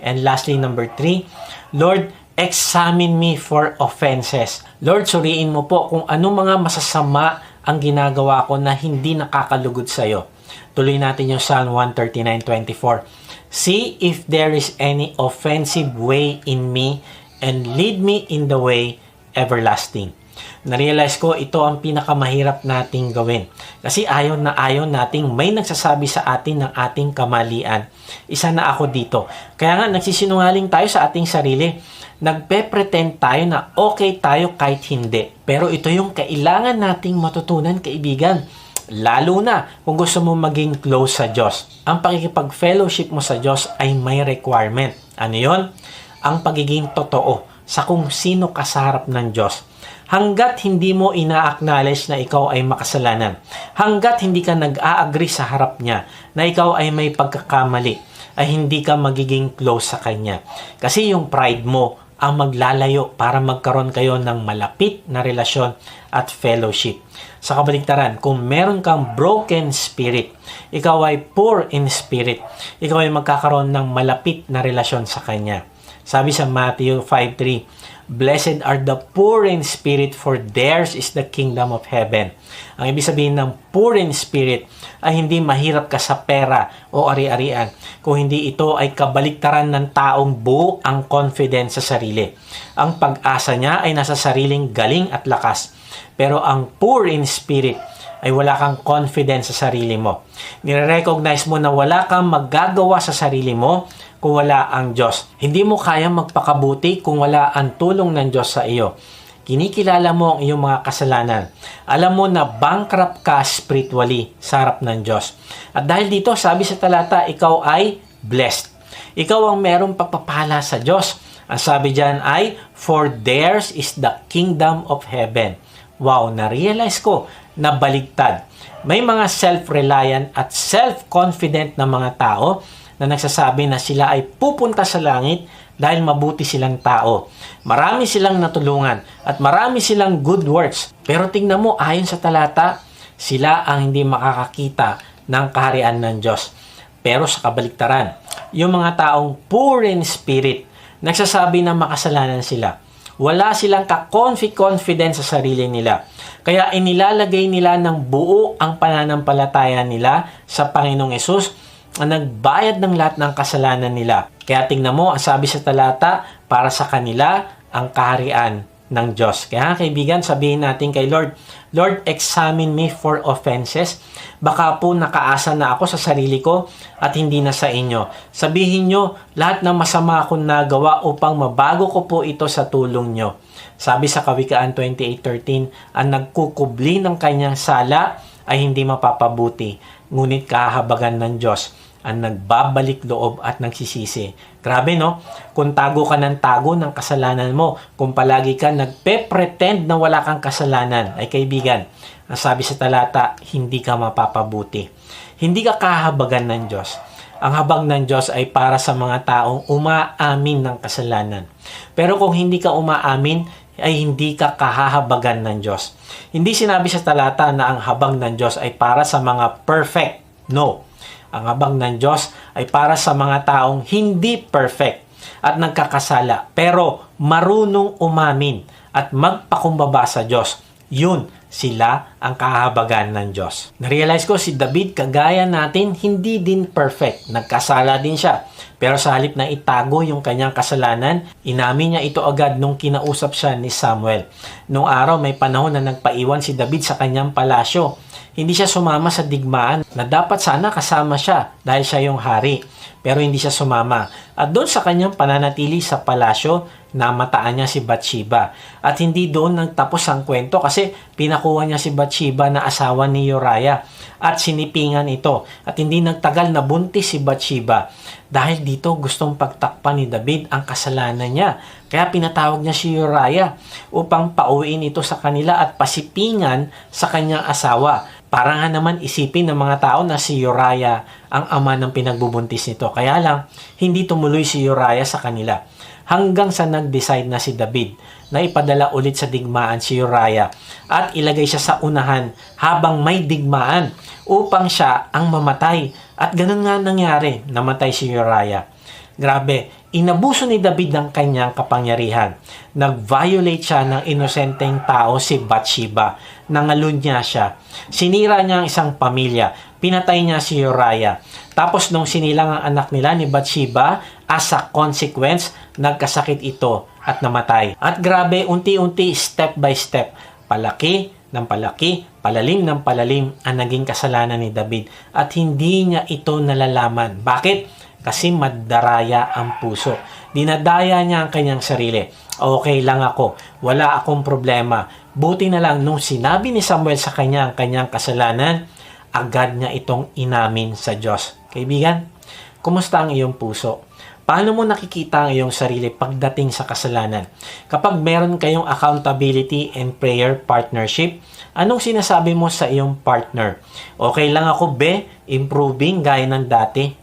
And lastly, number three, Lord, examine me for offenses. Lord, suriin mo po kung ano mga masasama ang ginagawa ko na hindi nakakalugod sa iyo. Tuloy natin yung Psalm 139.24. See if there is any offensive way in me and lead me in the way everlasting. Narealize ko ito ang pinakamahirap nating gawin. Kasi ayaw na ayaw nating may nagsasabi sa atin ng ating kamalian. Isa na ako dito. Kaya nga nagsisinungaling tayo sa ating sarili. Nagpe-pretend tayo na okay tayo kahit hindi. Pero ito yung kailangan nating matutunan kaibigan. Lalo na kung gusto mo maging close sa Diyos. Ang pakikipag-fellowship mo sa Diyos ay may requirement. Ano yon? Ang pagiging totoo sa kung sino ka sa harap ng Diyos. Hanggat hindi mo ina-acknowledge na ikaw ay makasalanan, hanggat hindi ka nag-a-agree sa harap niya na ikaw ay may pagkakamali, ay hindi ka magiging close sa Kanya. Kasi yung pride mo ang maglalayo para magkaroon kayo ng malapit na relasyon at fellowship. Sa kabaligtaran, kung meron kang broken spirit, ikaw ay poor in spirit, ikaw ay magkakaroon ng malapit na relasyon sa Kanya. Sabi sa Matthew 5.3, Blessed are the poor in spirit, for theirs is the kingdom of heaven. Ang ibig sabihin ng poor in spirit ay hindi mahirap ka sa pera o ari-arian. Kung hindi ito ay kabaliktaran ng taong buo ang confidence sa sarili. Ang pag-asa niya ay nasa sariling galing at lakas. Pero ang poor in spirit ay wala kang confidence sa sarili mo. Nire-recognize mo na wala kang magagawa sa sarili mo kung wala ang Diyos. Hindi mo kaya magpakabuti kung wala ang tulong ng Diyos sa iyo. Kinikilala mo ang iyong mga kasalanan. Alam mo na bankrupt ka spiritually sa harap ng Diyos. At dahil dito, sabi sa talata, ikaw ay blessed. Ikaw ang merong pagpapala sa Diyos. Ang sabi dyan ay, For theirs is the kingdom of heaven. Wow, na-realize ko na baligtad. May mga self-reliant at self-confident na mga tao na nagsasabi na sila ay pupunta sa langit dahil mabuti silang tao. Marami silang natulungan at marami silang good works. Pero tingnan mo, ayon sa talata, sila ang hindi makakakita ng kaharian ng Diyos. Pero sa kabaliktaran, yung mga taong poor in spirit, nagsasabi na makasalanan sila. Wala silang ka-confidence sa sarili nila. Kaya inilalagay nila ng buo ang pananampalataya nila sa Panginoong Yesus ang nagbayad ng lahat ng kasalanan nila. Kaya tingnan mo, ang sabi sa talata, para sa kanila ang kaharian ng Diyos. Kaya kaibigan, sabihin natin kay Lord, Lord, examine me for offenses. Baka po nakaasa na ako sa sarili ko at hindi na sa inyo. Sabihin nyo lahat ng masama akong nagawa upang mabago ko po ito sa tulong nyo. Sabi sa Kawikaan 28.13, ang nagkukubli ng kanyang sala ay hindi mapapabuti, ngunit kahabagan ng Diyos ang nagbabalik loob at nagsisisi. Grabe no? Kung tago ka ng tago ng kasalanan mo, kung palagi ka nagpe-pretend na wala kang kasalanan, ay kaibigan, ang sabi sa talata, hindi ka mapapabuti. Hindi ka kahabagan ng Diyos. Ang habag ng Diyos ay para sa mga taong umaamin ng kasalanan. Pero kung hindi ka umaamin, ay hindi ka kahahabagan ng Diyos. Hindi sinabi sa talata na ang habag ng Diyos ay para sa mga perfect. No. Ang habag ng Diyos ay para sa mga taong hindi perfect at nagkakasala pero marunong umamin at magpakumbaba sa Diyos. Yun, sila ang kahabagan ng Diyos. Narealize ko si David kagaya natin hindi din perfect. Nagkasala din siya. Pero sa halip na itago yung kanyang kasalanan, inamin niya ito agad nung kinausap siya ni Samuel. Nung araw may panahon na nagpaiwan si David sa kanyang palasyo. Hindi siya sumama sa digmaan na dapat sana kasama siya dahil siya yung hari. Pero hindi siya sumama. At doon sa kanyang pananatili sa palasyo, namataan niya si Bathsheba. At hindi doon nagtapos ang kwento kasi pinakuha niya si Bathsheba na asawa ni Uriah at sinipingan ito. At hindi nagtagal na buntis si Bathsheba. Dahil dito gustong pagtakpan ni David ang kasalanan niya. Kaya pinatawag niya si Uriah upang pauwiin ito sa kanila at pasipingan sa kanyang asawa. Para nga naman isipin ng mga tao na si Uriah ang ama ng pinagbubuntis nito. Kaya lang, hindi tumuloy si Uriah sa kanila. Hanggang sa nag-decide na si David na ipadala ulit sa digmaan si Uriah at ilagay siya sa unahan habang may digmaan upang siya ang mamatay. At ganun nga nangyari, namatay si Uriah. Grabe, inabuso ni David ng kanyang kapangyarihan. Nag-violate siya ng inosenteng tao si Bathsheba. Nangalun niya siya. Sinira niya ang isang pamilya. Pinatay niya si Uriah. Tapos nung sinilang ang anak nila ni Bathsheba, as a consequence, nagkasakit ito at namatay. At grabe, unti-unti, step by step, palaki ng palaki, palalim ng palalim ang naging kasalanan ni David at hindi niya ito nalalaman. Bakit? Kasi madaraya ang puso. Dinadaya niya ang kanyang sarili. Okay lang ako. Wala akong problema. Buti na lang nung sinabi ni Samuel sa kanya ang kanyang kasalanan, agad niya itong inamin sa Diyos. Kaibigan, kumusta ang iyong puso? Paano mo nakikita ang iyong sarili pagdating sa kasalanan? Kapag meron kayong accountability and prayer partnership, anong sinasabi mo sa iyong partner? Okay lang ako, be, improving gaya ng dati.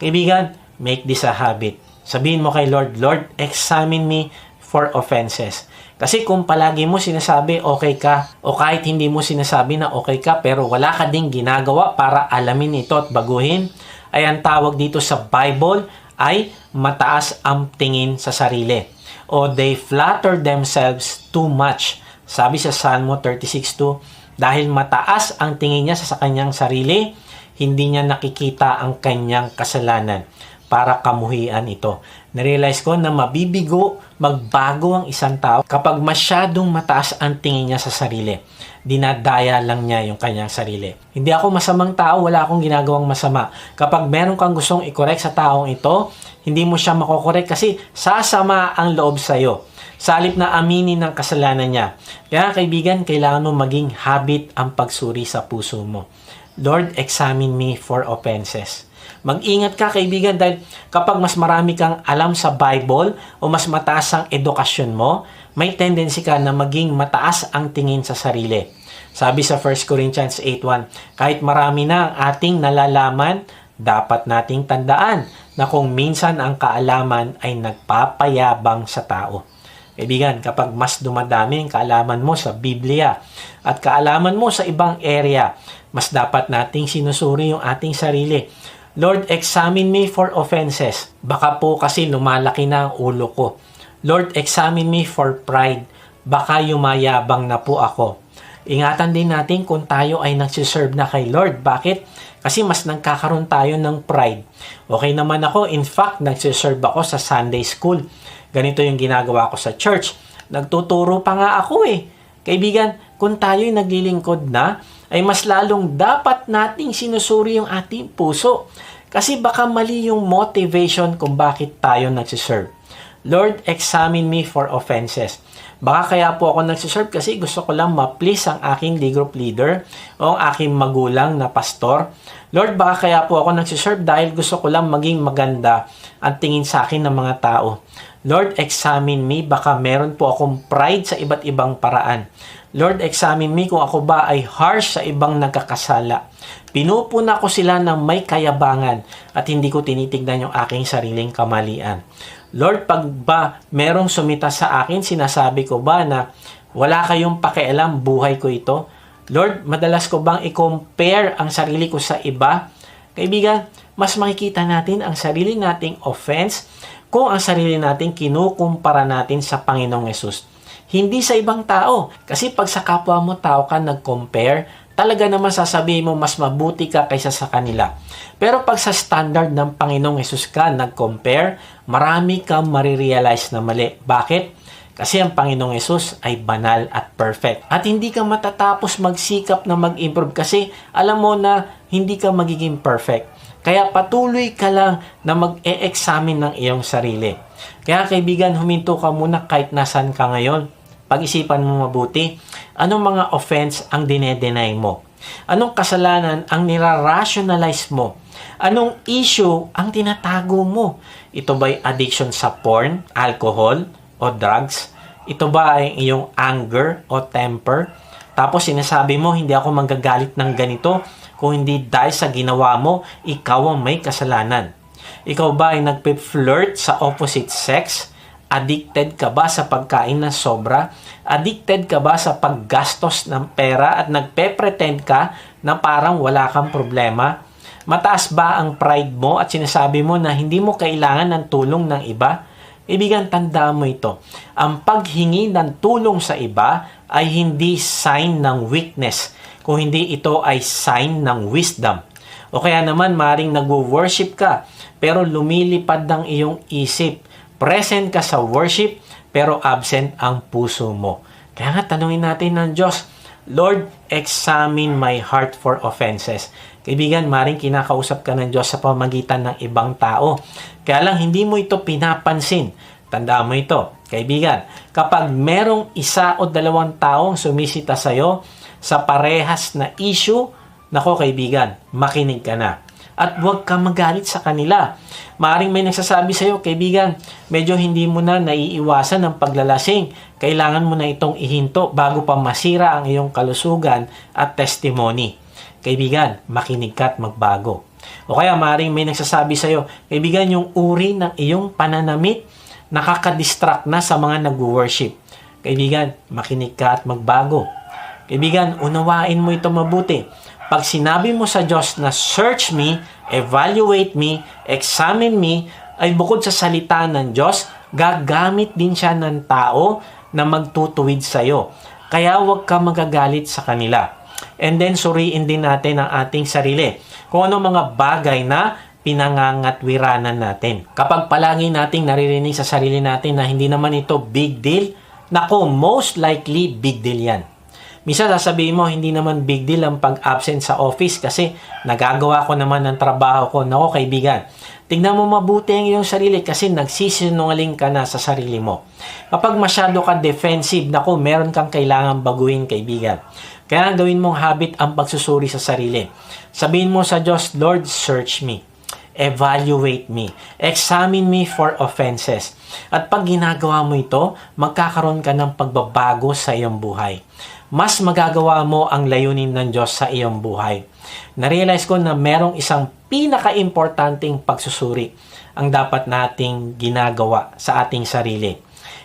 Kaibigan, make this a habit. Sabihin mo kay Lord, Lord, examine me for offenses. Kasi kung palagi mo sinasabi okay ka o kahit hindi mo sinasabi na okay ka pero wala ka ding ginagawa para alamin ito at baguhin, ay ang tawag dito sa Bible ay mataas ang tingin sa sarili. O they flatter themselves too much. Sabi sa Salmo 36.2, dahil mataas ang tingin niya sa kanyang sarili, hindi niya nakikita ang kanyang kasalanan para kamuhian ito. Narealize ko na mabibigo, magbago ang isang tao kapag masyadong mataas ang tingin niya sa sarili. Dinadaya lang niya yung kanyang sarili. Hindi ako masamang tao, wala akong ginagawang masama. Kapag meron kang gustong i-correct sa taong ito, hindi mo siya makokorek kasi sasama ang loob sa iyo. Salip na aminin ng kasalanan niya. Kaya kaibigan, kailangan mo maging habit ang pagsuri sa puso mo. Lord, examine me for offenses. Mag-ingat ka kaibigan dahil kapag mas marami kang alam sa Bible o mas mataas ang edukasyon mo, may tendency ka na maging mataas ang tingin sa sarili. Sabi sa 1 Corinthians 8.1, kahit marami na ang ating nalalaman, dapat nating tandaan na kung minsan ang kaalaman ay nagpapayabang sa tao. Kaibigan, kapag mas dumadami ang kaalaman mo sa Biblia at kaalaman mo sa ibang area, mas dapat nating sinusuri yung ating sarili. Lord, examine me for offenses. Baka po kasi lumalaki na ang ulo ko. Lord, examine me for pride. Baka yumayabang na po ako. Ingatan din natin kung tayo ay nagsiserve na kay Lord. Bakit? Kasi mas nagkakaroon tayo ng pride. Okay naman ako. In fact, nagsiserve ako sa Sunday school. Ganito yung ginagawa ko sa church. Nagtuturo pa nga ako eh. Kaibigan, kung tayo'y naglilingkod na, ay mas lalong dapat nating sinusuri yung ating puso. Kasi baka mali yung motivation kung bakit tayo nagsiserve. Lord, examine me for offenses. Baka kaya po ako nagsiserve kasi gusto ko lang ma-please ang aking D group leader o ang aking magulang na pastor. Lord, baka kaya po ako nagsiserve dahil gusto ko lang maging maganda ang tingin sa akin ng mga tao. Lord, examine me. Baka meron po akong pride sa iba't ibang paraan. Lord, examine me kung ako ba ay harsh sa ibang nagkakasala. Pinupuna ko sila ng may kayabangan at hindi ko tinitignan yung aking sariling kamalian. Lord, pag ba merong sumita sa akin, sinasabi ko ba na wala kayong pakialam, buhay ko ito? Lord, madalas ko bang i-compare ang sarili ko sa iba? Kaibigan, mas makikita natin ang sarili nating offense kung ang sarili natin kinukumpara natin sa Panginoong Yesus. Hindi sa ibang tao. Kasi pag sa kapwa mo tao ka nag-compare, talaga naman sasabihin mo mas mabuti ka kaysa sa kanila. Pero pag sa standard ng Panginoong Yesus ka nag-compare, marami kang marirealize na mali. Bakit? Kasi ang Panginoong Yesus ay banal at perfect. At hindi ka matatapos magsikap na mag-improve kasi alam mo na hindi ka magiging perfect. Kaya patuloy ka lang na mag-e-examine ng iyong sarili. Kaya kaibigan, huminto ka muna kahit nasan ka ngayon. Pag-isipan mo mabuti, anong mga offense ang dinedenay mo? Anong kasalanan ang nira-rationalize mo? Anong issue ang tinatago mo? Ito ba'y addiction sa porn, alcohol, o drugs? Ito ba ay iyong anger o temper? Tapos sinasabi mo, hindi ako manggagalit ng ganito kung hindi dahil sa ginawa mo, ikaw ang may kasalanan. Ikaw ba ay nagpe-flirt sa opposite sex? Addicted ka ba sa pagkain ng sobra? Addicted ka ba sa paggastos ng pera at nagpe-pretend ka na parang wala kang problema? Mataas ba ang pride mo at sinasabi mo na hindi mo kailangan ng tulong ng iba? Ibigan, tandaan mo ito. Ang paghingi ng tulong sa iba ay hindi sign ng weakness, kung hindi ito ay sign ng wisdom. O kaya naman, maring nag-worship ka, pero lumilipad ng iyong isip. Present ka sa worship, pero absent ang puso mo. Kaya nga, tanungin natin ng Diyos, Lord, examine my heart for offenses. Kaibigan, maring kinakausap ka ng Diyos sa pamagitan ng ibang tao. Kaya lang, hindi mo ito pinapansin. Tandaan mo ito, kaibigan. Kapag merong isa o dalawang taong sumisita sa iyo sa parehas na issue, nako kaibigan, makinig ka na. At huwag ka magalit sa kanila. Maaring may nagsasabi sa iyo, kaibigan, medyo hindi mo na naiiwasan ng paglalasing. Kailangan mo na itong ihinto bago pa masira ang iyong kalusugan at testimony. Kaibigan, makinig ka at magbago. O kaya maring may nagsasabi sa iyo, kaibigan, yung uri ng iyong pananamit, nakaka-distract na sa mga nag-worship. Kaibigan, makinig ka at magbago. Kaibigan, unawain mo ito mabuti. Pag sinabi mo sa Diyos na search me, evaluate me, examine me, ay bukod sa salita ng Diyos, gagamit din siya ng tao na magtutuwid sa iyo. Kaya huwag ka magagalit sa kanila. And then suriin din natin ang ating sarili. Kung ano mga bagay na pinangangatwiranan natin. Kapag palagi nating naririnig sa sarili natin na hindi naman ito big deal, nako, most likely big deal yan. Misa sasabihin mo, hindi naman big deal ang pag-absent sa office kasi nagagawa ko naman ng trabaho ko. Nako kaibigan, tignan mo mabuti ang iyong sarili kasi nagsisinungaling ka na sa sarili mo. Kapag masyado ka defensive, nako, meron kang kailangan baguhin kaibigan. Kaya gawin mong habit ang pagsusuri sa sarili. Sabihin mo sa Diyos, Lord, search me evaluate me. Examine me for offenses. At pag ginagawa mo ito, magkakaroon ka ng pagbabago sa iyong buhay. Mas magagawa mo ang layunin ng Diyos sa iyong buhay. Narealize ko na merong isang pinaka-importanting pagsusuri ang dapat nating ginagawa sa ating sarili.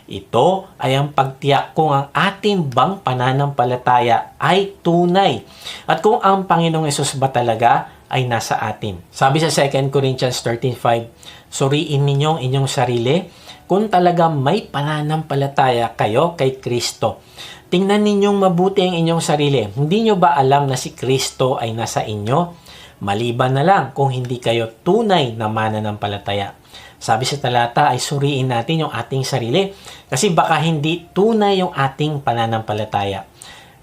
Ito ay ang pagtiyak kung ang ating bang pananampalataya ay tunay at kung ang Panginoong Yesus ba talaga ay nasa atin. Sabi sa 2 Corinthians 13.5, Suriin ninyo inyong sarili kung talaga may pananampalataya kayo kay Kristo. Tingnan ninyong mabuti ang inyong sarili. Hindi nyo ba alam na si Kristo ay nasa inyo? Maliban na lang kung hindi kayo tunay na mananampalataya. Sabi sa talata ay suriin natin yung ating sarili kasi baka hindi tunay yung ating pananampalataya.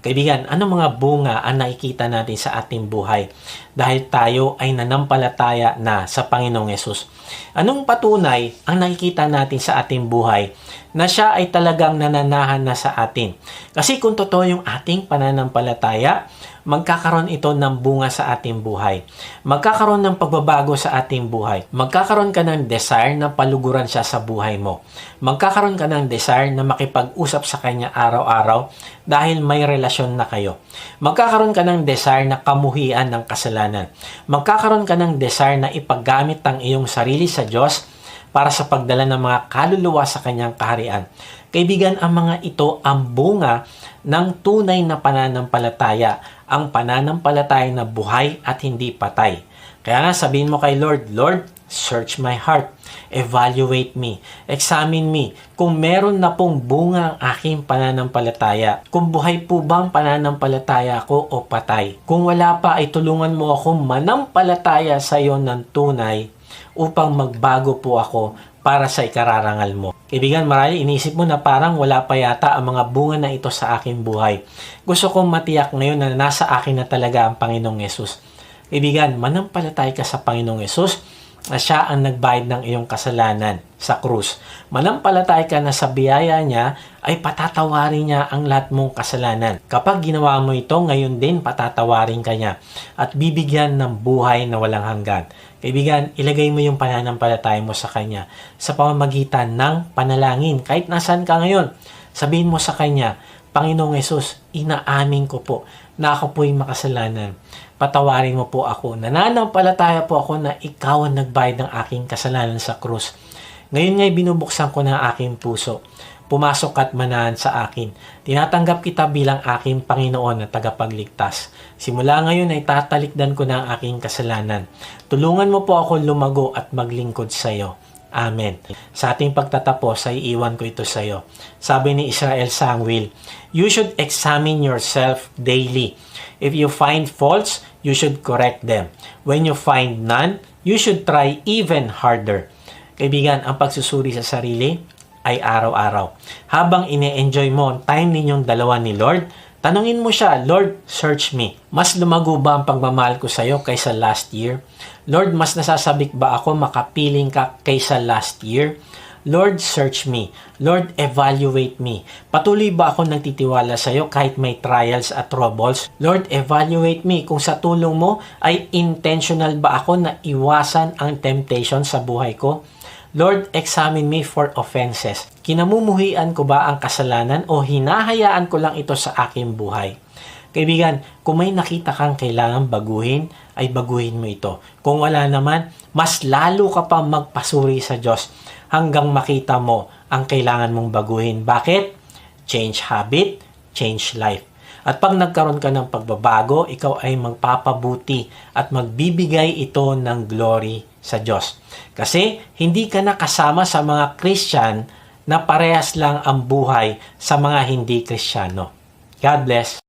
Kaibigan, ano mga bunga ang nakikita natin sa ating buhay dahil tayo ay nanampalataya na sa Panginoong Yesus? Anong patunay ang nakikita natin sa ating buhay na siya ay talagang nananahan na sa atin? Kasi kung totoo yung ating pananampalataya, magkakaroon ito ng bunga sa ating buhay. Magkakaroon ng pagbabago sa ating buhay. Magkakaroon ka ng desire na paluguran siya sa buhay mo. Magkakaroon ka ng desire na makipag-usap sa kanya araw-araw dahil may relasyon na kayo. Magkakaroon ka ng desire na kamuhian ng kasalanan. Magkakaroon ka ng desire na ipaggamit ang iyong sarili sa Diyos para sa pagdala ng mga kaluluwa sa kanyang kaharian. Kaibigan, ang mga ito ang bunga ng tunay na pananampalataya ang pananampalataya na buhay at hindi patay. Kaya nga sabihin mo kay Lord, Lord, search my heart, evaluate me, examine me, kung meron na pong bunga ang aking pananampalataya, kung buhay po ba ang pananampalataya ko o patay. Kung wala pa ay tulungan mo ako manampalataya sa iyo ng tunay upang magbago po ako para sa ikararangal mo. Kaibigan, marami inisip mo na parang wala pa yata ang mga bunga na ito sa aking buhay. Gusto kong matiyak ngayon na nasa akin na talaga ang Panginoong Yesus. Kaibigan, manampalatay ka sa Panginoong Yesus na siya ang nagbayad ng iyong kasalanan sa krus. Manampalatay ka na sa biyaya niya ay patatawarin niya ang lahat mong kasalanan. Kapag ginawa mo ito, ngayon din patatawarin ka niya at bibigyan ng buhay na walang hanggan. Kaibigan, ilagay mo yung pananampalataya mo sa Kanya sa pamamagitan ng panalangin. Kahit nasan ka ngayon, sabihin mo sa Kanya, Panginoong Yesus, inaamin ko po na ako po'y makasalanan. Patawarin mo po ako. Nananampalataya po ako na ikaw ang nagbayad ng aking kasalanan sa krus. Ngayon nga'y binubuksan ko na aking puso. Pumasok at manahan sa akin. Tinatanggap kita bilang aking Panginoon at tagapagligtas. Simula ngayon ay tatalikdan ko na ang aking kasalanan. Tulungan mo po ako lumago at maglingkod sa iyo. Amen. Sa ating pagtatapos ay iwan ko ito sa iyo. Sabi ni Israel Sangwil, You should examine yourself daily. If you find faults, you should correct them. When you find none, you should try even harder. Kaibigan, ang pagsusuri sa sarili ay araw-araw. Habang ine-enjoy mo time ninyong dalawa ni Lord, tanungin mo siya, Lord, search me. Mas lumago ba ang pagmamahal ko sa iyo kaysa last year? Lord, mas nasasabik ba ako makapiling ka kaysa last year? Lord, search me. Lord, evaluate me. Patuloy ba ako nagtitiwala sa iyo kahit may trials at troubles? Lord, evaluate me kung sa tulong mo ay intentional ba ako na iwasan ang temptation sa buhay ko? Lord, examine me for offenses. Kinamumuhian ko ba ang kasalanan o hinahayaan ko lang ito sa aking buhay? Kaibigan, kung may nakita kang kailangan baguhin, ay baguhin mo ito. Kung wala naman, mas lalo ka pa magpasuri sa Diyos hanggang makita mo ang kailangan mong baguhin. Bakit? Change habit, change life. At pag nagkaroon ka ng pagbabago, ikaw ay magpapabuti at magbibigay ito ng glory sa Diyos. Kasi hindi ka na kasama sa mga Christian na parehas lang ang buhay sa mga hindi Kristiyano. God bless.